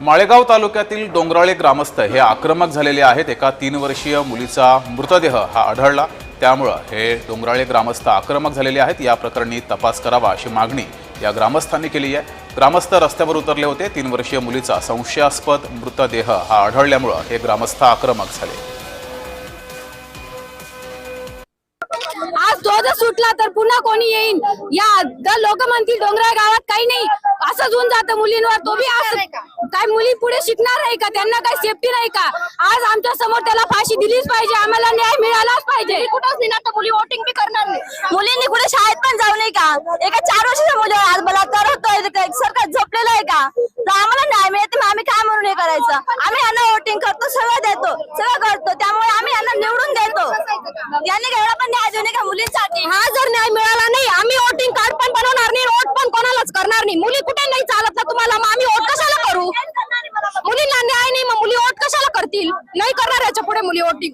माळेगाव तालुक्यातील डोंगराळे ग्रामस्थ हे आक्रमक झालेले आहेत. एका तीन वर्षीय मुलीचा मृतदेह हा आढळला. त्यामुळं हे डोंगराळे ग्रामस्थ आक्रमक झालेले आहेत. या प्रकरणी तपास करावा अशी मागणी या ग्रामस्थांनी केली आहे. ग्रामस्थ रस्त्यावर उतरले होते. तीन वर्षीय मुलीचा संशयास्पद मृतदेह हा आढळल्यामुळं हे ग्रामस्थ आक्रमक झाले. आज तो जर सुटला तर पुन्हा कोणी येईन? या लोक म्हणतील डोंगराळ गावात काही नाही होऊन जातं मुलींवर. तो बी असं काय मुली पुढे शिकणार नाही का? त्यांना काही सेफ्टी नाही का? आज आमच्यासमोर त्याला फाशी दिलीच पाहिजे. आम्हाला न्याय मिळालाच पाहिजे. कुठंच नाही तर मुली वोटिंग बी करणार नाही. मुलींनी कुठे शाळेत पण जाऊ नये का? एका चार वर्षाच्या मुलीवर आज बलात्कार होतोय. काय सरकार झोपलेलं आहे का? तर आम्हाला न्याय मिळते आम्ही काय म्हणून हे करायचं? आम्ही यांना वोटिंग करतो सगळं देतो सगळं करतो. त्यामुळे आम्ही यांना निवडून देतो. यांनी एवढा पण न्याय देऊ नये का मुलींसाठी? हा जर न्याय मिळाला नाही आम्ही वोटिंग कार्ड पण बनवणार नाही वोट पण कोणालाच करणार नाही. मुली कुठे नाही चालत ना तुम्हाला? मग आम्ही ओट कशाला करू? मुलींना न्याय नाही मग मुली ओट कशाला करतील? नाही करणार याच्यापुढे मुली ओटिंग.